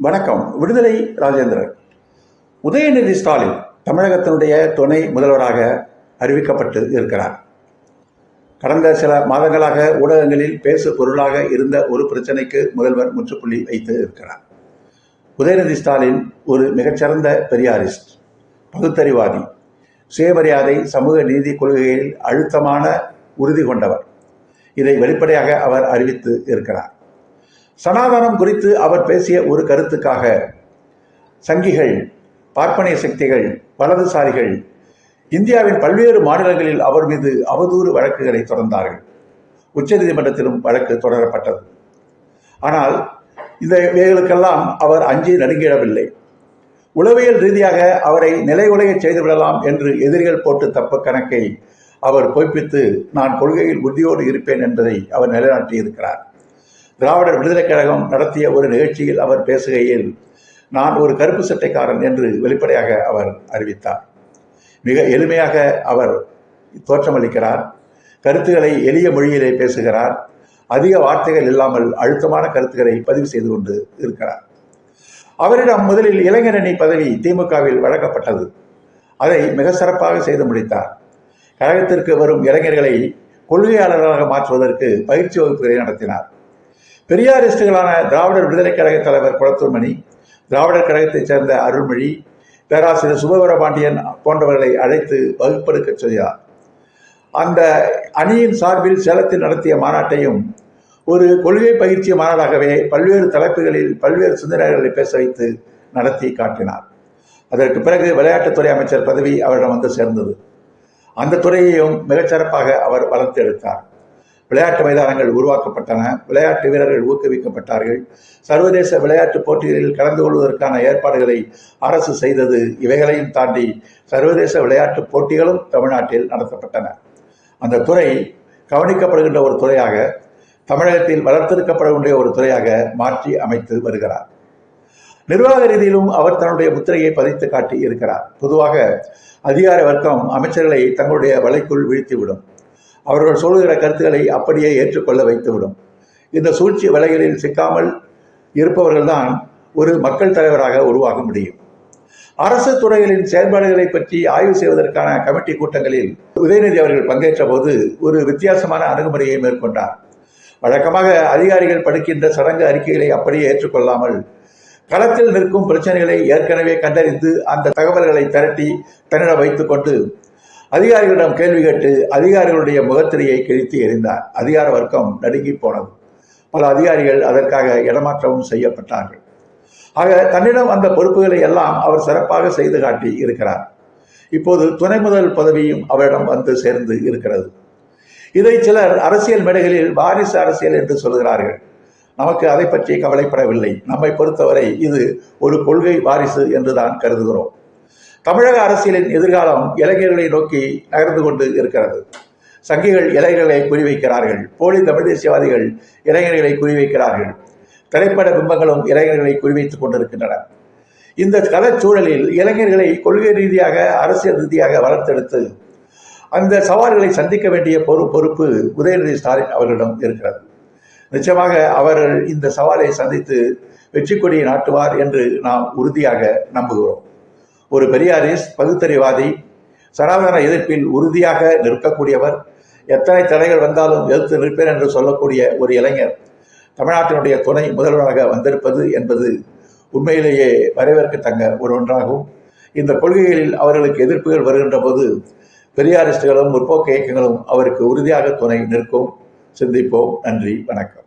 வணக்கம். விடுதலை ராஜேந்திரன். உதயநிதி ஸ்டாலின் தமிழகத்தினுடைய துணை முதல்வராக அறிவிக்கப்பட்டு இருக்கிறார். கடந்த சில மாதங்களாக ஊடகங்களில் பேசு பொருளாக இருந்த ஒரு பிரச்சனைக்கு முதல்வர் முற்றுப்புள்ளி வைத்து இருக்கிறார். உதயநிதி ஸ்டாலின் ஒரு மிகச்சிறந்த பெரியாரிஸ்ட் பகுத்தறிவாதி சுயமரியாதை சமூக நீதி கொள்கையில் அழுத்தமான உறுதி கொண்டவர். இதை வெளிப்படையாக அவர் அறிவித்து இருக்கிறார். சனாதனம் குறித்து அவர் பேசிய ஒரு கருத்துக்காக. சங்கிகள் பார்ப்பனிய சக்திகள் வலதுசாரிகள் இந்தியாவின் பல்வேறு மாநிலங்களில் அவர் மீது அவதூறு வழக்குகளை தொடர்ந்தார்கள். உச்சநீதிமன்றத்திலும் வழக்கு தொடரப்பட்டது. ஆனால் இந்த இவைகளுக்கெல்லாம் அவர் அஞ்சி நடுங்கிடவில்லை. உளவியல் ரீதியாக அவரை நிலைகுலைய செய்துவிடலாம் என்று எதிரிகள் போட்டு தப்ப கணக்கை அவர் பொய்ப்பித்து நான் கொள்கையில் உறுதியோடு இருப்பேன் என்பதை அவர் நிலைநாட்டியிருக்கிறார். திராவிடர் விடுதலைக் கழகம் நடத்திய ஒரு நிகழ்ச்சியில் அவர் பேசுகையில் நான் ஒரு கருப்பு சட்டைக்காரன் என்று வெளிப்படையாக அவர் அறிவித்தார். மிக எளிமையாக அவர் தோற்றமளிக்கிறார். கருத்துக்களை எளிய மொழியிலே பேசுகிறார். அதிக வார்த்தைகள் இல்லாமல் அழுத்தமான கருத்துக்களை பதிவு செய்து கொண்டு இருக்கிறார். அவரிடம் முதலில் இளைஞரணி பதவி திமுகவில் வழங்கப்பட்டது. அதை மிக சிறப்பாக செய்து முடித்தார். கழகத்திற்கு வரும் இளைஞர்களை கொள்கையாளர்களாக மாற்றுவதற்கு பயிற்சி வகுப்புகளை நடத்தினார். பெரியாரிஸ்டுகளான திராவிடர் விடுதலைக் கழக தலைவர் குளத்தூர்மணி திராவிடர் கழகத்தைச் சேர்ந்த அருள்மொழி பேராசிரியர் சுபவர பாண்டியன் போன்றவர்களை அழைத்து வகுப்பெடுக்க செய்தார் அந்த அணியின் சார்பில் சேலத்தில் நடத்திய மாநாட்டையும் ஒரு கொள்கை பயிற்சி மாநாடாகவே பல்வேறு தலைப்புகளில் பல்வேறு சிந்தனைகளை பேச வைத்து நடத்தி காட்டினார். அதற்கு பிறகு விளையாட்டுத்துறை அமைச்சர் பதவி அவரிடம் வந்து சேர்ந்தது. அந்த துறையையும் மிகச்சிறப்பாக அவர் வளர்த்தெடுத்தார். விளையாட்டு மைதானங்கள் உருவாக்கப்பட்டன. விளையாட்டு வீரர்கள் ஊக்குவிக்கப்பட்டார்கள். சர்வதேச விளையாட்டு போட்டிகளில் கலந்து கொள்வதற்கான ஏற்பாடுகளை அரசு செய்தது. இவைகளையும் தாண்டி சர்வதேச விளையாட்டு போட்டிகளும் தமிழ்நாட்டில் நடத்தப்பட்டன. அந்த துறை கவனிக்கப்படுகின்ற ஒரு துறையாக தமிழகத்தில் வளர்த்தெடுக்கப்படக்கூடிய ஒரு துறையாக மாற்றி அமைத்து வருகிறார். நிர்வாக ரீதியிலும் அவர் தன்னுடைய முத்திரையை பதித்து காட்டி இருக்கிறார் பொதுவாக அதிகார வர்க்கம் அமைச்சர்களை தங்களுடைய வலைக்குள் வீழ்த்திவிடும். அவர்கள் சொல்கிற கருத்துக்களை அப்படியே ஏற்றுக்கொள்ள வைத்துவிடும். இந்த சூழ்ச்சி வலைகளில் சிக்காமல் இருப்பவர்கள்தான் ஒரு மக்கள் தலைவராக உருவாக முடியும். அரசு துறைகளின் செயல்பாடுகளை பற்றி ஆய்வு செய்வதற்கான கமிட்டி கூட்டங்களில் உதயநிதி அவர்கள் பங்கேற்ற போது ஒரு வித்தியாசமான அணுகுமுறையை மேற்கொண்டார். வழக்கமாக அதிகாரிகள் படிக்கின்ற சடங்கு அறிக்கைகளை அப்படியே ஏற்றுக்கொள்ளாமல் களத்தில் நிற்கும் பிரச்சனைகளை ஏற்கனவே கண்டறிந்து அந்த தகவல்களை திரட்டி தன்னிடம் வைத்துக்கொண்டு அதிகாரிகளிடம் கேள்வி கேட்டு அதிகாரிகளுடைய முகத்திரையை கிழித்து எறிந்தார். அதிகார வர்க்கம் நடுங்கி போனது. பல அதிகாரிகள் அதற்காக இடமாற்றமும் செய்யப்பட்டார்கள். ஆக தன்னிடம் அந்த பொறுப்புகளை எல்லாம் அவர் சிறப்பாக செய்து காட்டி இருக்கிறார். இப்போது துணை முதல் பதவியும் அவரிடம் வந்து சேர்ந்து இருக்கிறது. இதை சிலர் அரசியல் மேடைகளில் வாரிசு அரசியல் என்று சொல்கிறார்கள். நமக்கு அதை பற்றி கவலைப்படவில்லை. நம்மை பொறுத்தவரை இது ஒரு கொள்கை வாரிசு என்றுதான் கருதுகிறோம். தமிழக அரசியலின் எதிர்காலம் இளைஞர்களை நோக்கி நகர்ந்து கொண்டு இருக்கிறது. சங்கிகள் இளைஞர்களை குறிவைக்கிறார்கள். போலி தமிழ் தேசியவாதிகள் இளைஞர்களை குறிவைக்கிறார்கள். திரைப்பட பிம்பங்களும் இளைஞர்களை குறிவைத்துக் கொண்டிருக்கின்றன. இந்த கலச்சூழலில் இளைஞர்களை கொள்கை ரீதியாக அரசியல் ரீதியாக வளர்த்தெடுத்து அந்த சவால்களை சந்திக்க வேண்டிய பொறு பொறுப்பு உதயநிதி ஸ்டாலின் அவர்களிடம் இருக்கிறது. நிச்சயமாக அவர்கள் இந்த சவாலை சந்தித்து வெற்றி கொடியை நாட்டுவார் என்று நாம் உறுதியாக நம்புகிறோம். ஒரு பெரியாரிஸ் பகுத்தறிவாதி சனாதன எதிர்ப்பில் உறுதியாக நிற்கக்கூடியவர் எத்தனை தடைகள் வந்தாலும் எதிர்த்து நிற்பேன் என்று சொல்லக்கூடிய ஒரு இளைஞர் தமிழ்நாட்டினுடைய துணை முதல்வராக வந்திருப்பது என்பது உண்மையிலேயே வரவேற்கத்தக்க ஒரு ஒன்றாகும். இந்த கொள்கைகளில் அவர்களுக்கு எதிர்ப்புகள் வருகின்ற போது பெரியாரிஸ்டுகளும் முற்போக்கு இயக்கங்களும் அவருக்கு உறுதியாக துணை நிற்கும். சிந்திப்போம். நன்றி. வணக்கம்.